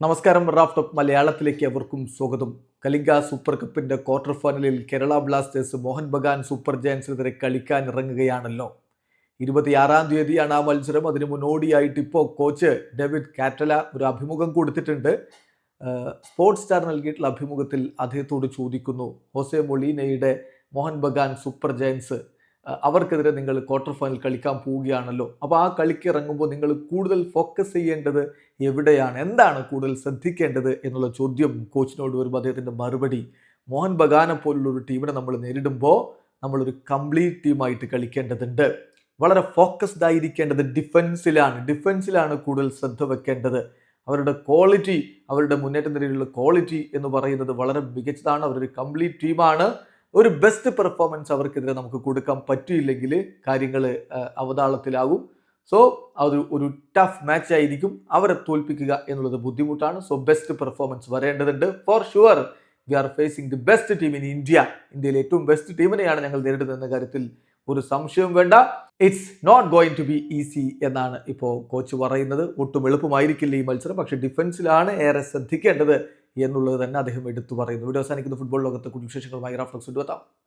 നമസ്കാരം Raf talk മലയാളത്തിലേക്ക് അവർക്കും സ്വാഗതം. കലിംഗ സൂപ്പർ കപ്പിന്റെ ക്വാർട്ടർ ഫൈനലിൽ കേരള ബ്ലാസ്റ്റേഴ്സ് മോഹൻ ബഗാൻ സൂപ്പർ ജയൻസിനെതിരെ കളിക്കാൻ ഇറങ്ങുകയാണല്ലോ ഇരുപത്തിയാറാം തീയതിയാണ് ആ മത്സരം. അതിന് മുന്നോടിയായിട്ട് ഇപ്പോൾ കോച്ച് ഡേവിഡ് കാറ്റല ഒരു അഭിമുഖം കൊടുത്തിട്ടുണ്ട്. സ്പോർട്സ് സ്റ്റാർ നൽകിയിട്ടുള്ള അഭിമുഖത്തിൽ അദ്ദേഹത്തോട് ചോദിക്കുന്നു ഹോസെ മൊളീനയുടെ മോഹൻ ബഗാൻ സൂപ്പർ ജയൻസ് അവർക്കെതിരെ നിങ്ങൾ ക്വാർട്ടർ ഫൈനൽ കളിക്കാൻ പോവുകയാണല്ലോ. അപ്പോൾ ആ കളിക്ക് ഇറങ്ങുമ്പോൾ നിങ്ങൾ കൂടുതൽ ഫോക്കസ് ചെയ്യേണ്ടത് എവിടെയാണ്? എന്താണ് കൂടുതൽ ശ്രദ്ധിക്കേണ്ടത് എന്നുള്ള ചോദ്യം കോച്ചിനോട് വരുമ്പോൾ അദ്ദേഹത്തിന്റെ മറുപടി മോഹൻ ബഗാനെ പോലുള്ള ഒരു ടീമിനെ നമ്മൾ നേരിടുമ്പോൾ നമ്മളൊരു കംപ്ലീറ്റ് ടീമായിട്ട് കളിക്കേണ്ടതുണ്ട്. വളരെ ഫോക്കസ്ഡ് ആയിരിക്കേണ്ടത് ഡിഫൻസിലാണ് ഡിഫൻസിലാണ് കൂടുതൽ ശ്രദ്ധ വെക്കേണ്ടത്. അവരുടെ ക്വാളിറ്റി അവരുടെ മുന്നേറ്റ നിരയിലുള്ള ക്വാളിറ്റി എന്ന് പറയുന്നത് വളരെ മികച്ചതാണ്. അവരൊരു കംപ്ലീറ്റ് ടീമാണ് ഒരു ബെസ്റ്റ് പെർഫോമൻസ് അവർക്കെതിരെ നമുക്ക് കൊടുക്കാൻ പറ്റിയില്ലെങ്കിൽ കാര്യങ്ങൾ അവതാളത്തിലാകും. സോ അത് ഒരു ടഫ് മാച്ച് ആയിരിക്കും. അവരെ തോൽപ്പിക്കുക എന്നുള്ളത് ബുദ്ധിമുട്ടാണ്. സോ ബെസ്റ്റ് പെർഫോമൻസ് വരേണ്ടതുണ്ട്. For sure we are facing the best team in India ഇന്ത്യയിലെ ഏറ്റവും ബെസ്റ്റ് ടീമിനെയാണ് ഞങ്ങൾ നേരിടുന്നതെന്ന കാര്യത്തിൽ ഒരു സംശയവും വേണ്ട. It's not going to be easy എന്നാണ് ഇപ്പോൾ കോച്ച് പറയുന്നത്. ഒട്ടും എളുപ്പമായിരിക്കില്ല ഈ മത്സരം. പക്ഷേ ഡിഫൻസിലാണ് ഏറെ ശ്രദ്ധിക്കേണ്ടത്. എന്നുള്ളത് തന്നെ അദ്ദേഹം എടുത്തു പറയുന്നു. ഇവിടെ അവസാനിക്കുന്ന. ഫുട്ബോൾ ലോകത്തെ കുടുംബ വിശേഷങ്ങളുമായി റഫ്ലക്സ് എത്താം